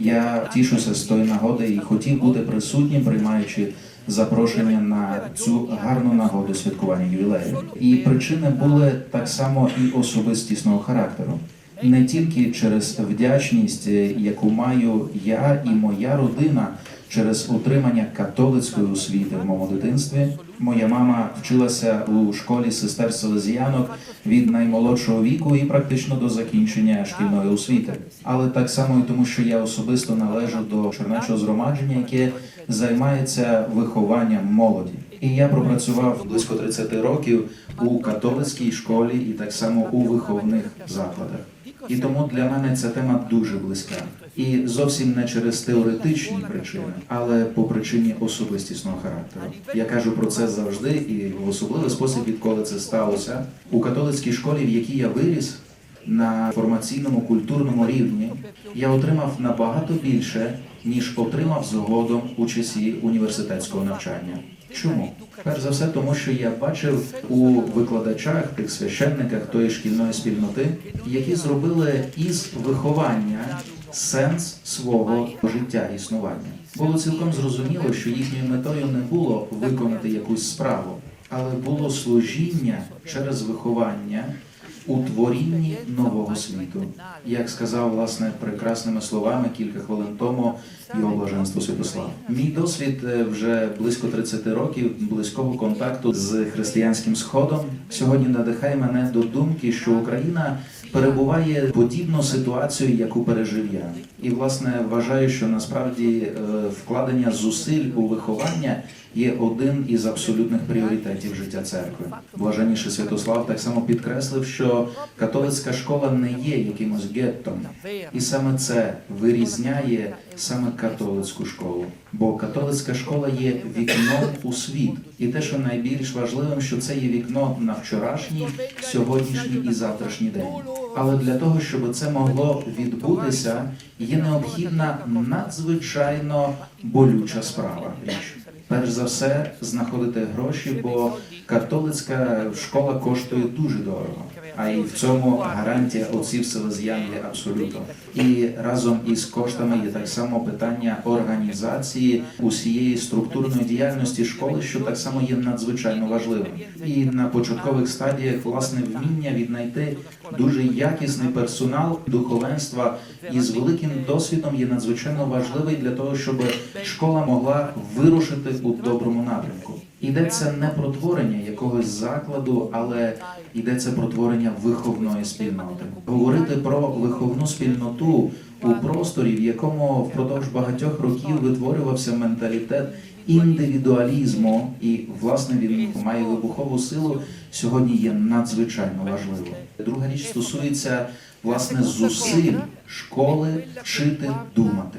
Я тішуся з тої нагоди і хотів бути присутнім, приймаючи запрошення на цю гарну нагоду святкування ювілею. І причини були так само і особистісного характеру. Не тільки через вдячність, яку маю я і моя родина через отримання католицької освіти в моєму дитинстві. Моя мама вчилася у школі сестер селезіянок від наймолодшого віку і практично до закінчення шкільної освіти. Але так само і тому, що я особисто належу до чернечого згромадження, яке займається вихованням молоді. І я пропрацював близько 30 років у католицькій школі і так само у виховних закладах. І тому для мене ця тема дуже близька. І зовсім не через теоретичні причини, але по причині особистісного характеру. Я кажу про це завжди і в особливий спосіб, відколи це сталося у католицькій школі, в якій я виріс на формаційному культурному рівні, я отримав набагато більше, ніж отримав згодом у часі університетського навчання. Чому? Перш за все, тому що я бачив у викладачах, тих священниках тої шкільної спільноти, які зробили із виховання сенс свого життя існування. Було цілком зрозуміло, що їхньою метою не було виконати якусь справу, але було служіння через виховання у творінні нового світу. Як сказав власне прекрасними словами кілька хвилин тому його блаженство Святослав. Мій досвід е, вже близько 30 років близького контакту з християнським сходом сьогодні надихає мене до думки, що Україна перебуває подібну ситуацію, яку пережив я. І власне вважаю, що насправді е, вкладення зусиль у виховання є один із абсолютних пріоритетів життя церкви. Блаженніший Святослав так само підкреслив, що католицька школа не є якимось геттом, і саме це вирізняє саме католицьку школу. Бо католицька школа є вікном у світ, і те, що найбільш важливим, що це є вікно на вчорашній, сьогоднішній і завтрашній день. Але для того, щоб це могло відбутися, є необхідна надзвичайно болюча справа. Перш за все, знаходити гроші, бо католицька школа коштує дуже дорого. А і в цьому гарантія отців селезіян є абсолютно. І разом із коштами є так само питання організації усієї структурної діяльності школи, що так само є надзвичайно важливим. І на початкових стадіях власне вміння віднайти дуже якісний персонал духовенства із великим досвідом є надзвичайно важливий для того, щоб школа могла вирушити у доброму напрямку. Йдеться не про творення якогось закладу, але йдеться про творення виховної спільноти. Говорити про виховну спільноту у просторі, в якому впродовж багатьох років витворювався менталітет індивідуалізму, і власне він має вибухову силу, сьогодні є надзвичайно важливо. Друга річ стосується власне зусиль школи вчити думати.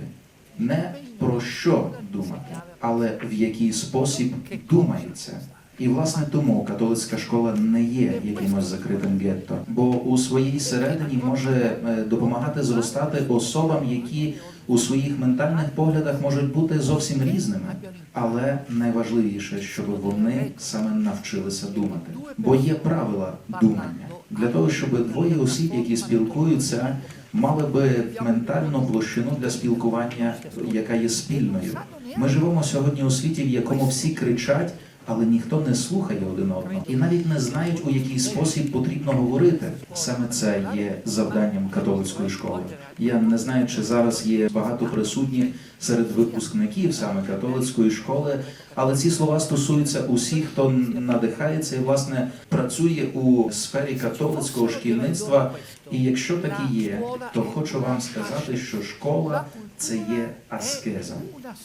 Не про що думати, але в який спосіб думається. І власне тому католицька школа не є якимось закритим гетто, бо у своїй середині може е, допомагати зростати особам, які у своїх ментальних поглядах можуть бути зовсім різними. Але найважливіше, щоб вони саме навчилися думати, бо є правила думання для того, щоб двоє осіб, які спілкуються, мали би ментальну площину для спілкування, яка є спільною. Ми живемо сьогодні у світі, в якому всі кричать. Але ніхто не слухає один одного і навіть не знають, у який спосіб потрібно говорити. Саме це є завданням католицької школи. Я не знаю, чи зараз є багато присутніх серед випускників саме католицької школи, але ці слова стосуються усіх, хто надихається і власне працює у сфері католицького шкільництва. І якщо так і є, то хочу вам сказати, що школа це є аскеза,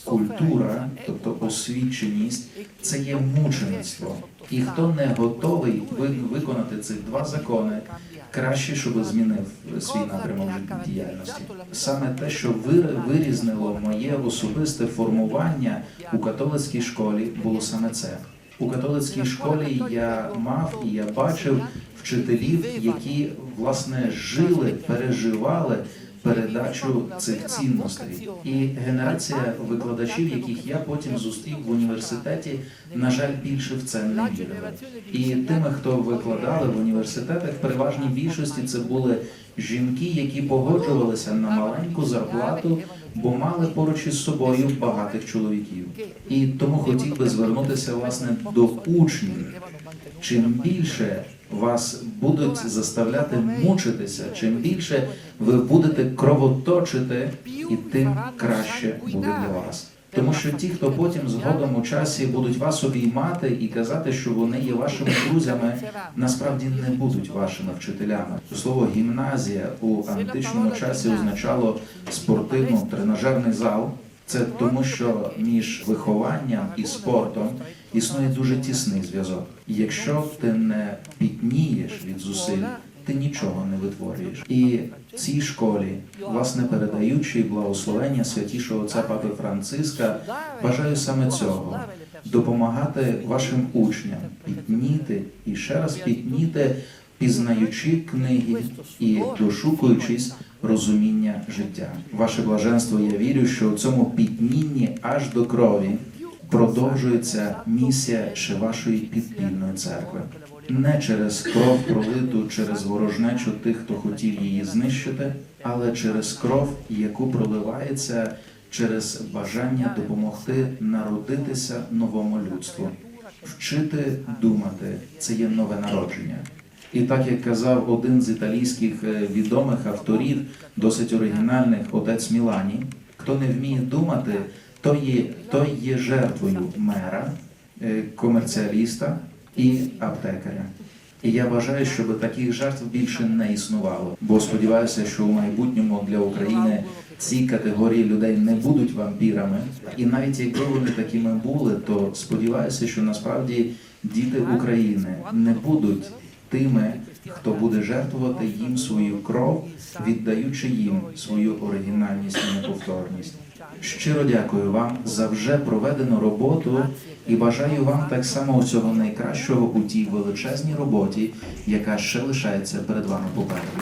культура, тобто освіченість, це є мучеництво. І хто не готовий виконати цих два закони, краще, щоб змінив свій напрямок діяльності. Саме те, що вир- вирізнило моє особисте формування у католицькій школі, було саме це. У католицькій школі я мав і я бачив вчителів, які власне жили, переживали передачу цих цінностей. І генерація викладачів, яких я потім зустрів в університеті, на жаль, більше в це не вірили. І тими, хто викладали в університетах, в переважній більшості це були жінки, які погоджувалися на маленьку зарплату, бо мали поруч із собою багатих чоловіків. І тому хотів би звернутися власне до учнів. Чим більше вас будуть заставляти мучитися, чим більше ви будете кровоточити, і тим краще буде для вас. Тому що ті, хто потім згодом у часі будуть вас обіймати і казати, що вони є вашими друзями, насправді не будуть вашими вчителями. Слово гімназія у античному часі означало спортивно-тренажерний зал. Це тому, що між вихованням і спортом існує дуже тісний зв'язок. Якщо ти не пітнієш від зусиль, ти нічого не витворюєш. І в цій школі, власне, передаючи благословення святішого отця Папи Франциска, бажаю саме цього допомагати вашим учням пітніти і ще раз пітніти, пізнаючи книги і дошукуючись розуміння життя. Ваше блаженство, я вірю, що у цьому пітнінні аж до крові продовжується місія ще вашої підпільної церкви. Не через кров пролиту, через ворожнечу тих, хто хотів її знищити, але через кров, яку проливається через бажання допомогти народитися новому людству. Вчити думати це є нове народження. І так як казав один з італійських е, відомих авторів, досить оригінальних, отець Мілані, хто не вміє думати, той є, той є жертвою мера, е, комерціаліста і аптекаря. І я бажаю, щоб таких жертв більше не існувало. Бо сподіваюся, що у майбутньому для України ці категорії людей не будуть вампірами. І навіть якби вони такими були, то сподіваюся, що насправді діти України не будуть тими, хто буде жертвувати їм свою кров, віддаючи їм свою оригінальність і неповторність. Щиро дякую вам за вже проведену роботу і бажаю вам так само усього найкращого у тій величезній роботі, яка ще лишається перед вами попереду.